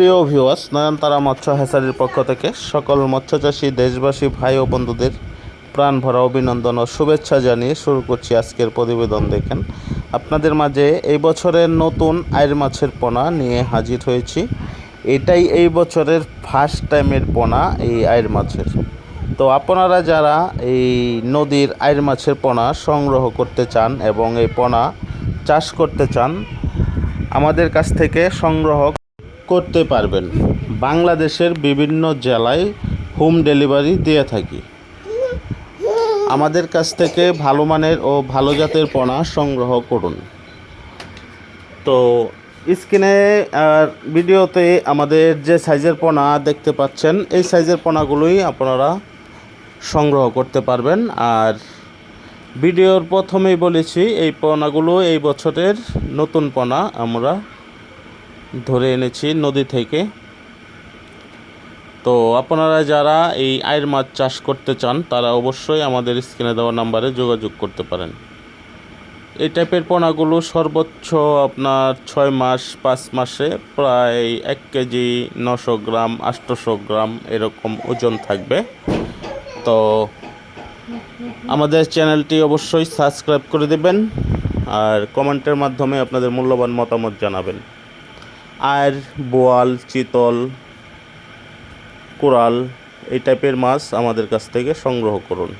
প্রিয় ভিউয়ার্স নয়নতারা মৎস্য হ্যাচারির পক্ষ থেকে সকল মৎস্যচাষী, দেশবাসী, ভাই ও বন্ধুদের প্রাণ ভরা অভিনন্দন ও শুভেচ্ছা জানিয়ে শুরু করছি আজকের প্রতিবেদন। দেখেন, আপনাদের মাঝে এই বছরের নতুন আয়ের মাছের পোনা নিয়ে হাজির হয়েছি। এটাই এই বছরের ফার্স্ট টাইমের পোনা এই আয়ের মাছের। তো আপনারা যারা এই নদীর আয়ের মাছের পোনা সংগ্রহ করতে চান এবং এই পোনা চাষ করতে চান, আমাদের কাছ থেকে সংগ্রহ করতে পারবেন। বাংলাদেশের বিভিন্ন জেলায় হোম ডেলিভারি দিয়ে থাকি। আমাদের কাছ থেকে ভালো মানের ও ভালো জাতের পোনা সংগ্রহ করুন। তো স্ক্রিনে, আর ভিডিওতে আমাদের যে সাইজের পোনা দেখতে পাচ্ছেন, এই সাইজের পোনাগুলোই আপনারা সংগ্রহ করতে পারবেন। আর ভিডিওর প্রথমেই বলেছি, এই পোনাগুলো এই বছরের নতুন পোনা আমরা ধরে এনেছি নদী থেকে। তো আপনারা যারা এই আয়ের মাছ চাষ করতে চান, তারা অবশ্যই আমাদের স্ক্রিনে দেওয়া নাম্বারে যোগাযোগ করতে পারেন। এই টাইপের পোনাগুলো সর্বোচ্চ আপনার ছয় মাস, পাঁচ মাসে প্রায় এক কেজি নশো গ্রাম আটশোশো গ্রাম এরকম ওজন থাকবে। তো আমাদের চ্যানেলটি অবশ্যই সাবস্ক্রাইব করে দেবেন আর কমেন্টের মাধ্যমে আপনাদের মূল্যবান মতামত জানাবেন। আর বোয়াল চিতল কোরাল এই টাইপের মাছ আমাদের কাছ থেকে সংগ্রহ করুন।